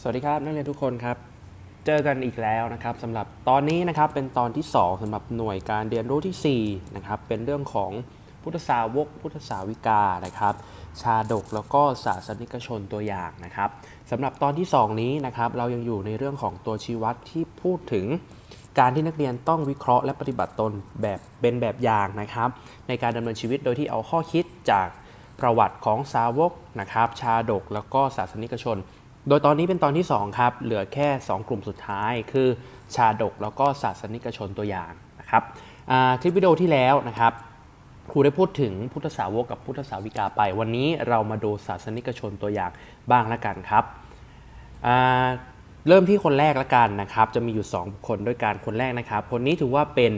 สวัสดีครับนักเรียนทุกคนครับ เจอกันอีกแล้วนะครับสำหรับตอนนี้นะครับเป็นตอนที่ 2สำหรับหน่วยการเรียนรู้ที่4นะครับเป็นเรื่องของพุทธสาวก พุทธสาวิกานะครับ ชาดกแล้วก็ศาสนิกชนตัวอย่างนะครับสำหรับตอนที่ 2 นี้นะครับเรายังอยู่ในเรื่องของตัวชี้วัดที่พูดถึงการที่นักเรียนต้องวิเคราะห์และปฏิบัติตนแบบเป็นแบบอย่างนะครับ ในการดำเนินชีวิตโดยที่เอาข้อคิดจากประวัติของสาวกนะครับ ชาดกแล้วก็ศาสนิกชน โดยตอนนี้เป็นตอนที่ 2 ครับ เหลือแค่ 2 กลุ่มสุดท้าย คือชาดกแล้วก็ศาสนิกชนตัวอย่างนะครับคลิปวิดีโอที่แล้วนะครับครูได้พูดถึงพุทธสาวกกับพุทธสาวิกาไป วันนี้เรามาดูศาสนิกชนตัวอย่างบ้างละกันครับเริ่มที่คนแรกละกันนะครับ จะมีอยู่ 2 คนด้วยกันคนแรกนะครับ คนนี้ถือว่าเป็น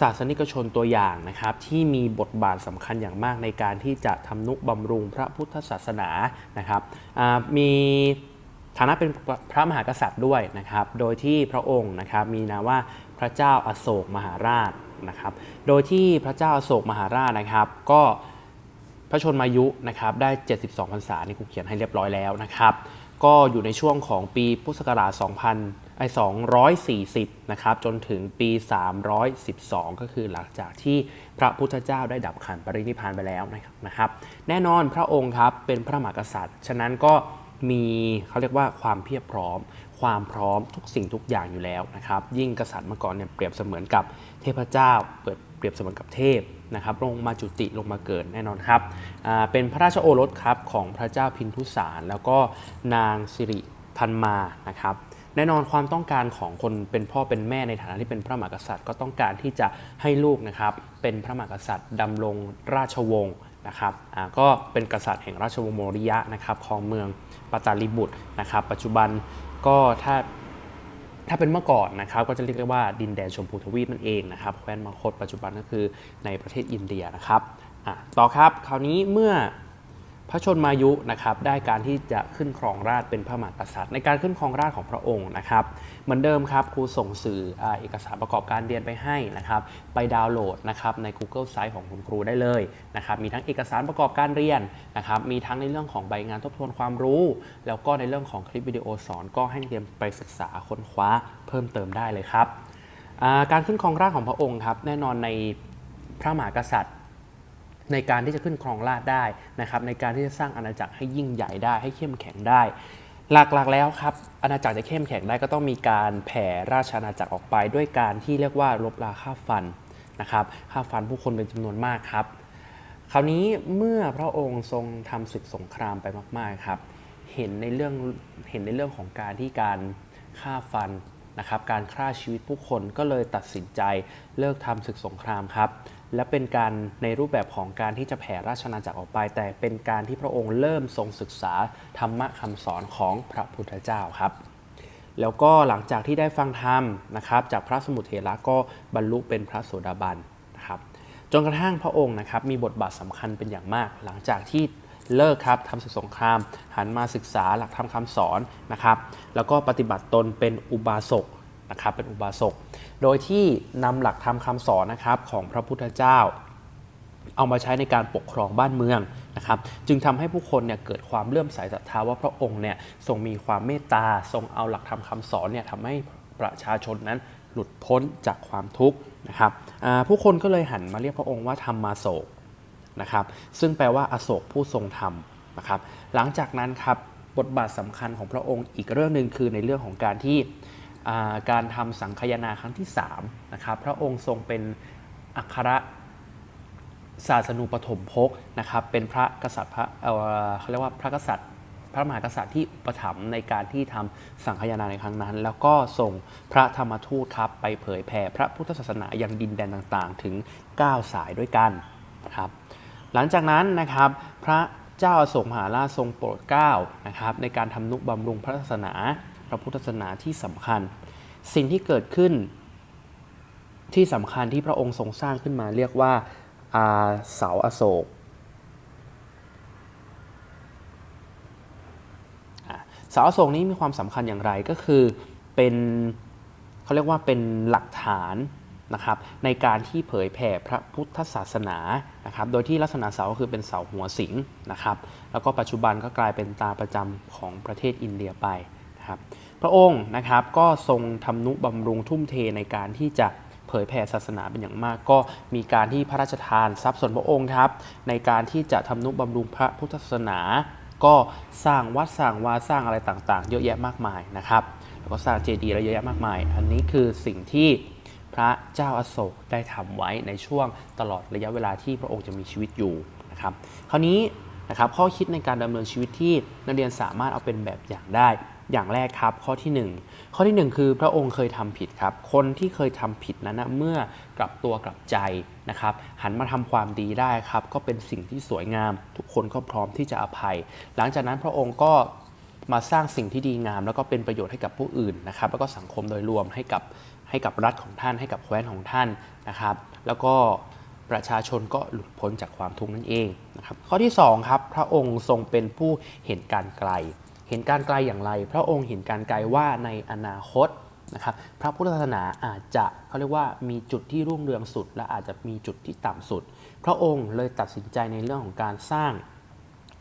ศาสนิกชนตัวอย่างนะครับ ที่มีบทบาทสำคัญอย่างมากในการที่จะทำนุบำรุงพระพุทธศาสนานะครับมี ฐานะเป็นพระมหากษัตริย์ด้วยนะครับ โดยที่พระองค์นะครับมีนามว่าพระเจ้าอโศกมหาราชนะครับ โดยที่พระเจ้าอโศกมหาราชนะครับ ก็พระชนมายุนะครับได้ 72พรรษานี่ครูเขียนให้เรียบร้อยแล้วนะครับ ก็อยู่ในช่วงของปีพุทธศักราช2000ไอ้240นะครับจนถึงปี 312 ก็คือหลังจากที่พระพุทธเจ้าได้ดับขันปรินิพานไปแล้วนะครับ แน่นอนพระองค์ครับเป็นพระมหากษัตริย์ ฉะนั้นก็ มีเขาเรียกว่าความเพียบพร้อม ความพร้อมทุกสิ่งทุกอย่างอยู่แล้วนะครับ ยิ่งกษัตริย์เมื่อก่อนเนี่ยเปรียบเสมือนกับเทพเจ้าเปิดเปรียบเสมือนกับเทพนะครับลงมาจุติลงมาเกิดแน่นอนครับเป็นพระราชโอรสครับของพระเจ้าพินทุสาร แล้วก็นางสิริพันมานะครับแน่นอนความต้องการของคนเป็นพ่อเป็นแม่ในฐานะที่เป็นพระมหากษัตริย์ ก็ต้องการที่จะให้ลูกนะครับเป็นพระมหากษัตริย์ดำรงราชวงศ์นะครับก็เป็นกษัตริย์แห่งราชวงศ์โมริยะนะครับของเมือง ปาตาลิบุตรนะครับ ปัจจุบันก็ถ้าถ้าเป็นเมื่อก่อนนะครับก็จะเรียกได้ว่าดินแดนชมพูทวีปนั่นเองนะครับแคว้นมคตปัจจุบันก็คือในประเทศอินเดียนะครับต่อครับคราวนี้เมื่อ พระชนมายุนะครับได้การที่จะขึ้นครองราชเป็นพระมหากษัตริย์ ในการขึ้นครองราชของพระองค์นะครับ เหมือนเดิมครับครูส่งสื่อเอกสารประกอบการเรียนไปให้นะครับ ไปดาวน์โหลดนะครับใน Google Site ของคุณครูได้เลยนะครับมีทั้งเอกสารประกอบการเรียนนะครับมีทั้งในเรื่องของใบงานทบทวนความรู้ แล้วก็ในเรื่องของคลิปวิดีโอสอนก็ให้นักเรียนไปศึกษาค้นคว้าเพิ่มเติมได้เลยครับการขึ้นครองราชของพระองค์ครับแน่นอนในพระมหากษัตริย์ ในการที่จะขึ้นครองราชได้นะครับในการที่จะสร้างอาณาจักรให้ยิ่งใหญ่ได้ให้เข้มแข็งได้ หลักๆแล้วครับอาณาจักรจะเข้มแข็งได้ก็ต้องมีการแผ่ราชอาณาจักรออกไป ด้วยการที่เรียกว่าลบราค่าฟันนะครับค่าฟันผู้คนเป็นจำนวนมากครับ คราวนี้เมื่อพระองค์ทรงทำศึกสงครามไปมาก ๆครับ เห็นในเรื่องเห็นในเรื่องของการที่การฆ่าฟันนะครับการฆ่าชีวิตผู้คนก็เลยตัดสินใจเลิกทำศึกสงครามครับ และเป็นการในรูปแบบของการที่จะแผ่ราชอาจักรออกไป แต่เป็นการที่พระองค์เริ่มทรงศึกษาธรรมะคำสอนของพระพุทธเจ้าครับ แล้วก็หลังจากที่ได้ฟังธรรมนะครับ จากพระสมุทเถระก็บรรลุเป็นพระโสดาบันนะครับจนกระทั่งพระองค์นะครับมีบทบาทสำคัญเป็นอย่างมาก หลังจากที่เลิกครับทำศึกสงคราม หันมาศึกษาหลักธรรมคำสอนนะครับ แล้วก็ปฏิบัติตนเป็นอุบาสก นะครับเป็นอุบาสก โดยที่นำหลักธรรมคำสอนนะครับของพระพุทธเจ้า เอามาใช้ในการปกครองบ้านเมืองนะครับจึงทำให้ผู้คนเนี่ยเกิดความเลื่อมใสศรัทธาว่าพระองค์เนี่ยทรงมีความเมตตาทรงเอาหลักธรรมคำสอนเนี่ยทำให้ประชาชนนั้นหลุดพ้นจากความทุกข์นะครับผู้คนก็เลยหันมาเรียกพระองค์ว่าธรรมมาโศกนะครับซึ่งแปลว่าอโศกผู้ทรงธรรมนะครับหลังจากนั้นครับบทบาทสำคัญของพระองค์อีกเรื่องหนึ่งคือในเรื่องของการที่ การทำสังคายนาครั้งที่3นะครับพระองค์ทรงเป็นอัครศาสนูปฐมภกนะครับเป็นพระกษัตริย์พระเขาเรียกว่าพระกษัตริย์พระมหากษัตริย์ที่อุปถัมภ์ในการที่ทำสังฆายนาในครั้งนั้น แล้วก็ส่งพระธรรมทูตครับไปเผยแผ่พระพุทธศาสนายังดินแดนต่างๆ ถึง 9 สายด้วยกันครับหลังจากนั้นนะครับพระเจ้าอโศกมหาราชทรงโปรดเกล้านะครับในการทำนุบำรุงพระศาสนา พระพุทธศาสนาที่สำคัญ สิ่งที่เกิดขึ้นที่สำคัญที่พระองค์ทรงสร้างขึ้นมาเรียกว่าอาเสาอโศกเสาอโศกนี้มีความสำคัญอย่างไรก็คือเป็นเขาเรียกว่าเป็นหลักฐานนะครับในการที่เผยแผ่พระพุทธศาสนานะครับโดยที่ลักษณะเสาก็คือเป็นเสาหัวสิงนะครับแล้วก็ปัจจุบันก็กลายเป็นตาประจำของประเทศอินเดียไป นะครับพระองค์นะครับก็ทรงทำนุบำรุงทุ่มเทในการที่จะเผยแผ่ศาสนาเป็นอย่างมาก ก็มีการที่พระราชทานทรัพย์ส่วนพระองค์ครับ ในการที่จะทำนุบำรุงพระพุทธศาสนา ก็สร้างวัดสร้างวาสร้างอะไรต่างๆ เยอะแยะมากมายนะครับ แล้วก็สร้างเจดีย์อะไรเยอะแยะมากมาย อันนี้คือสิ่งที่พระเจ้าอาโศกได้ทำไว้ในช่วงตลอดระยะเวลาที่พระองค์จะมีชีวิตอยู่นะครับ คราวนี้นะครับข้อคิดในการดำเนินชีวิตที่นักเรียนสามารถเอาเป็นแบบอย่างได้ อย่างแรกครับข้อที่ 1 ข้อทีหนึ่1 คือพระองค์เคยทำผิดครับ คนที่เคยทำผิดนั้นนะเมื่อกลับตัวกลับใจนะครับ หันมาทำความดีได้ครับ ก็เป็นสิ่งที่สวยงาม ทุกคนก็พร้อมที่จะอภัย หลังจากนั้นพระองค์ก็มาสร้างสิ่งที่ดีงาม แล้วก็เป็นประโยชน์ให้กับผู้อื่นนะครับ แล้วก็สังคมโดยรวมให้กับให้กับรัฐของท่านให้กับแคว้นของท่านนะครับ แล้วก็ประชาชนก็หลุดพ้นจากความทุกข์นั่นเองนะครับข้อที่สองครับพระองค์ทรงเป็นผู้เห็นการไกล เห็นการไกลอย่างไร พระองค์เห็นการไกลว่าในอนาคตนะครับพระพุทธศาสนาอาจจะเขาเรียกว่ามีจุดที่รุ่งเรืองสุด และอาจจะมีจุดที่ต่ำสุด พระองค์เลยตัดสินใจในเรื่องของการสร้าง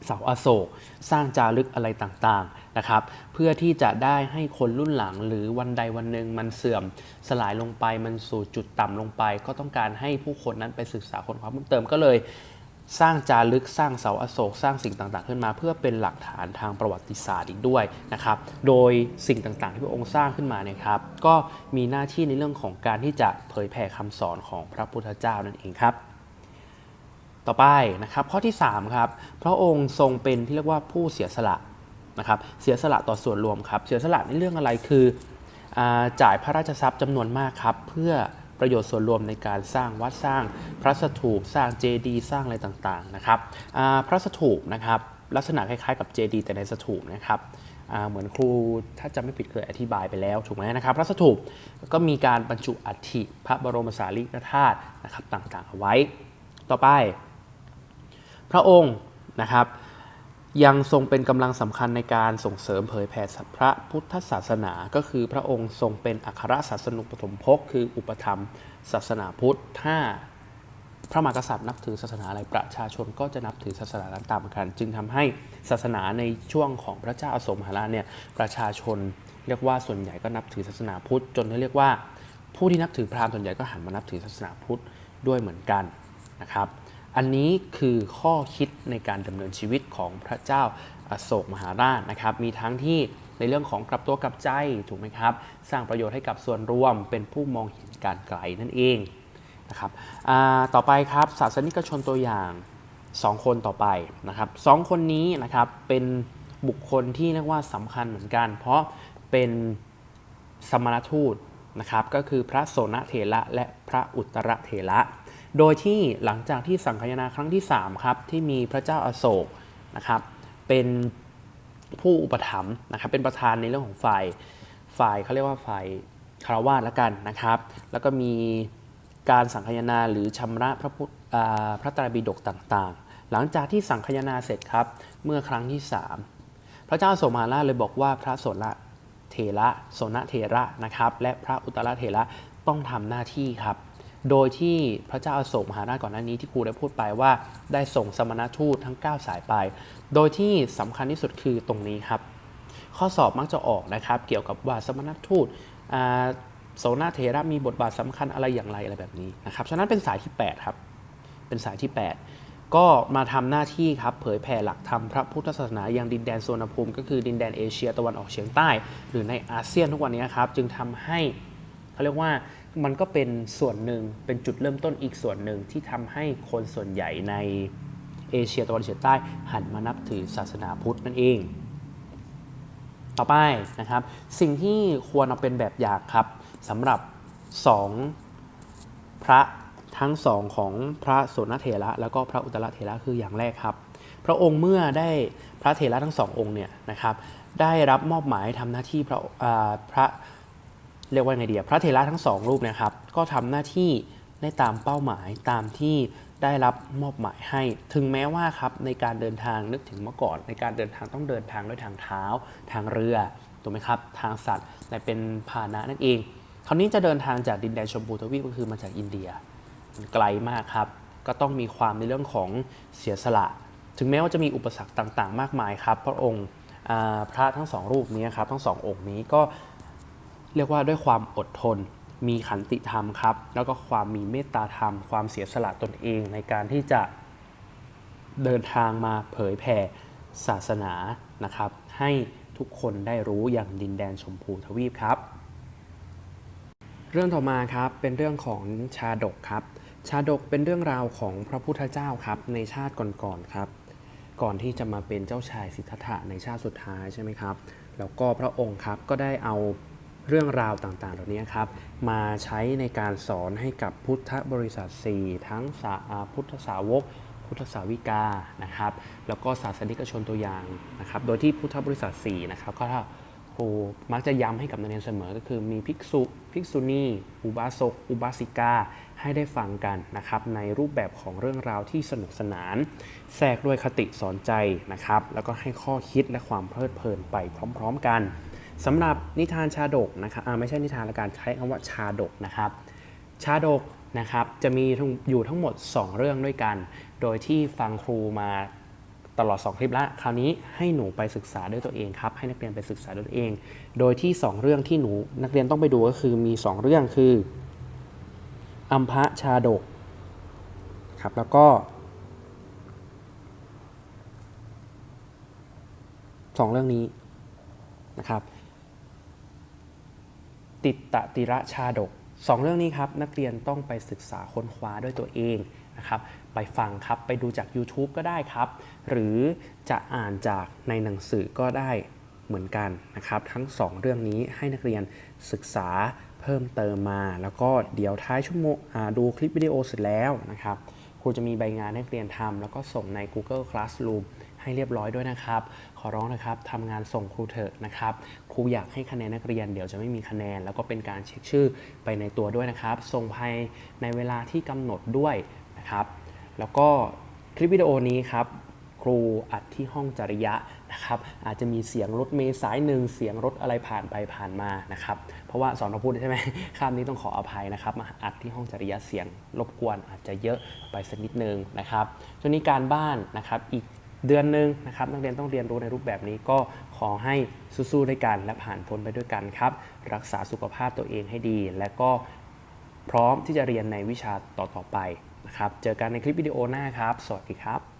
เสาอโศก สร้างจารึกอะไรต่างๆนะครับ เพื่อที่จะได้ให้คนรุ่นหลังหรือวันใดวันหนึ่งมันเสื่อมสลายลงไปมันสู่จุดต่ำลงไป ก็ต้องการให้ผู้คนนั้นไปศึกษาคนคว้าเพิ่มเติมก็เลย สร้างจารึกสร้างเสาอโศกสร้างสิ่งต่างๆ ขึ้นมา เพื่อเป็นหลักฐานทางประวัติศาสตร์อีกด้วยนะครับ โดยสิ่งต่างๆ ที่พระองค์สร้างขึ้นมาเนี่ยครับ ก็มีหน้าที่ในเรื่องของการที่จะเผยแผ่คำสอนของพระพุทธเจ้านั่นเองครับ ต่อไปนะครับข้อที่3ครับพระองค์ทรงเป็นที่เรียกว่าผู้เสียสละนะครับเสียสละต่อส่วนรวมครับ เสียสละในเรื่องอะไรคืออจ่ายพระราชทรัพย์จำนวนมากครับเพื่อ ประโยชน์ส่วนรวมในการสร้างวัดสร้างพระสถูปสร้างเจดีย์สร้างอะไรต่างๆนะครับพระสถูปนะครับลักษณะคล้ายๆกับเจดีย์แต่ในสถูปนะครับเหมือนครูถ้าจำไม่ผิดเคยอธิบายไปแล้วถูกไหมนะครับพระสถูปก็มีการบรรจุอัฐิพระบรมสารีริกธาตุนะครับต่างๆเอาไว้ ต่อไป พระองค์นะครับ ยังทรงเป็นกำลังสำคัญในการส่งเสริมเผยแผ่พระพุทธศาสนา ก็คือพระองค์ทรงเป็นอัครศาสนุปฐมภกคืออุปธรรมศาสนาพุทธถ้าพระมหากษัตริย์นับถือศาสนาอะไรประชาชนก็จะนับถือศาสนานั้นตามกัน จึงทำให้ศาสนาในช่วงของพระเจ้าอโศมหาราชเนี่ยประชาชนเรียกว่าส่วนใหญ่ก็นับถือศาสนาพุทธ จนเรียกว่า ผู้ที่นับถือพราหมณ์ส่วนใหญ่ก็หันมานับถือศาสนาพุทธด้วยเหมือนกันนะครับ อันนี้คือข้อคิดในการดำเนินชีวิตของพระเจ้าอโศกมหาราชนะครับ มีทั้งที่ในเรื่องของกลับตัวกลับใจถูกไหมครับ สร้างประโยชน์ให้กับส่วนรวมเป็นผู้มองเห็นการไกลนั่นเองนะครับต่อไปครับศาสนิกชนตัวอย่าง 2 คนต่อไปนะครับสองคนนี้นะครับเป็นบุคคลที่เรียกว่าสำคัญเหมือนกัน เพราะเป็นสมณทูตนะครับก็คือพระโสนเถระและพระอุตรเถระ โดยที่หลังจากที่สังคายนาครั้งที่ 3 ครับ ที่มีพระเจ้าอาโศกนะครับ เป็นผู้อุปถัมภ์นะครับ เป็นประธานในเรื่องของฝ่ายฝ่ายเขาเรียกว่าฝ่ายคารวาสล้วกันนะครับ แล้วก็มีการสังคายนาหรือชำระพระพุทธพระตรปิฎกต่างๆ หลังจากที่สังคายนาเสร็จครับ เมื่อครั้งที่ 3 พระเจ้าโสมหาราเลยบอกว่าพระโสนเถระโสนเถระนะครับ และพระอุตรเถระต้องทำหน้าที่ครับ โดยที่พระเจ้าอโศกมหาราชก่อนหน้านี้ที่ครูได้พูดไปว่า ได้ส่งสมณทูตทั้ง 9 สายไป โดยที่สำคัญที่สุดคือตรงนี้ครับ ข้อสอบมักจะออกนะครับ เกี่ยวกับว่าสมณทูตอ่าโสนเถระมีบทบาทสำคัญอะไรอย่างไรอะไรแบบนี้นะครับฉะนั้นเป็นสายที่ 8 ครับ เป็นสายที่ 8 ก็มาทำหน้าที่ครับเผยแผ่หลักธรรมพระพุทธศาสนายังดินแดนโซนภูมิ ก็คือดินแดนเอเชียตะวันออกเฉียงใต้ หรือในอาเซียนทุกวันนี้ครับจึงทำให้เขาเรียกว่า มันก็เป็นส่วนหนึ่งเป็นจุดเริ่มต้นอีกส่วนหนึ่งที่ทำให้คนส่วนใหญ่ในเอเชียตะวันออกเฉียงใต้หันมานับถือศาสนาพุทธนั่นเอง ต่อไปนะครับ สิ่งที่ควรเอาเป็นแบบอย่างครับสำหรับสองพระทั้งสองของพระโสนเถระ แล้วก็พระอุตรเถระคืออย่างแรกครับ พระองค์เมื่อได้พระเถระทั้งสององค์เนี่ยนะครับได้รับมอบหมายให้ทำหน้าที่พระพระ เรียกว่าไงดีอะพระเถระทั้งสองรูปนะครับ ก็ทำหน้าที่ได้ตามเป้าหมายตามที่ได้รับมอบหมายให้ ถึงแม้ว่าครับในการเดินทางนึกถึงเมื่อก่อน ในการเดินทางต้องเดินทางด้วยทางเท้า ทางเรือถูกไหมครับ ทางสัตว์แต่เป็นพาหนะนั่นเอง คราวนี้จะเดินทางจากดินแดนชมพูทวีปก็คือมาจากอินเดียมันไกลมากครับ ก็ต้องมีความในเรื่องของเสียสละ ถึงแม้ว่าจะมีอุปสรรคต่างๆ มากมายครับ พระองค์พระทั้งสองรูปนี้ครับทั้งสององค์นี้ก็ เรียกว่าด้วยความอดทน มีขันติธรรมครับ แล้วก็ความมีเมตตาธรรม ความเสียสละตนเองในการที่จะเดินทางมาเผยแผ่ศาสนานะครับ ให้ทุกคนได้รู้อย่างดินแดนชมพูทวีปครับ เรื่องต่อมาครับเป็นเรื่องของชาดกครับ ชาดกเป็นเรื่องราวของพระพุทธเจ้าครับในชาติก่อนๆครับ ก่อนที่จะมาเป็นเจ้าชายสิทธัตถะในชาติสุดท้ายใช่ไหมครับ แล้วก็พระองค์ครับก็ได้เอา เรื่องราวต่างๆ เหล่านี้ครับ มาใช้ในการสอนให้กับพุทธบริษัท 4 ทั้งสาพุทธสาวก พุทธสาวิกานะครับ แล้วก็ศาสนิกชนตัวอย่างนะครับ โดยที่พุทธบริษัท 4 นะครับ ก็ถ้าครูมักจะย้ำให้กับนักเรียนเสมอ ก็คือมีภิกษุ ภิกษุณี อุบาสก อุบาสิกา ให้ได้ฟังกันนะครับ ในรูปแบบของเรื่องราวที่สนุกสนาน แทรกด้วยคติสอนใจนะครับ แล้วก็ให้ข้อคิดและความเพลิดเพลินไปพร้อม ๆ กัน สำหรับนิทานชาดกนะครับอ่าไม่ใช่นิทานละการใช้คำว่าชาดกนะครับ ชาดกนะครับจะมีอยู่ทั้งหมด 2 เรื่องด้วยกัน โดยที่ฟังครูมาตลอด 2 คลิปล้วคราวนี้ให้หนูไปศึกษาด้วยตัวเองครับ ให้นักเรียนไปศึกษาด้วยตัวเอง โดยที่ 2 เรื่องที่หนูนักเรียนต้องไปดูก็คือมี 2 เรื่องคืออัมพะชาดกครับแล้วก็2เรื่องนี้นะครับ ติดตะติระชาดกสองเรื่องนี้ครับนักเรียนต้องไปศึกษาค้นคว้าด้วยตัวเองนะครับไปฟังครับไปดูจาก YouTube ก็ได้ครับ หรือจะอ่านจากในหนังสือก็ได้เหมือนกันนะครับ ทั้ง 2 เรื่องนี้ให้นักเรียนศึกษาเพิ่มเติมมา แล้วก็เดี๋ยวท้ายชั่วโมงดูคลิปวิดีโอเสร็จแล้วนะครับครูจะมีใบงานให้นักเรียนทำแล้วก็ส่งใน Google Classroom ให้เรียบร้อยด้วยนะครับ ขอร้องนะครับทำงานส่งครูเถอะนะครับ ครูอยากให้คะแนนนักเรียนเดี๋ยวจะไม่มีคะแนน แล้วก็เป็นการเช็คชื่อไปในตัวด้วยนะครับ ส่งภายในเวลาที่กำหนดด้วยนะครับ แล้วก็คลิปวิดีโอนี้ครับครูอัดที่ห้องจริยะนะครับ อาจจะมีเสียงรถเมล์สายหนึ่งเสียงรถอะไรผ่านไปผ่านมานะครับ เพราะว่าสอนเราพูดใช่ไหมคาบนี้ต้องขออภัยนะครับ มาอัดที่ห้องจริยะเสียงรบกวนอาจจะเยอะไปสักนิดนึงนะครับช่วงนี้การบ้านนะครับอีก เดือนหนึ่งนะครับนักเรียนต้องเรียนรู้ในรูปแบบนี้ก็ขอให้สู้ๆด้วยกัน และผ่านพ้นไปด้วยกันครับ รักษาสุขภาพตัวเองให้ดี และก็พร้อมที่จะเรียนในวิชาต่อๆไปนะครับเจอกันในคลิปวิดีโอหน้าครับ สวัสดีครับ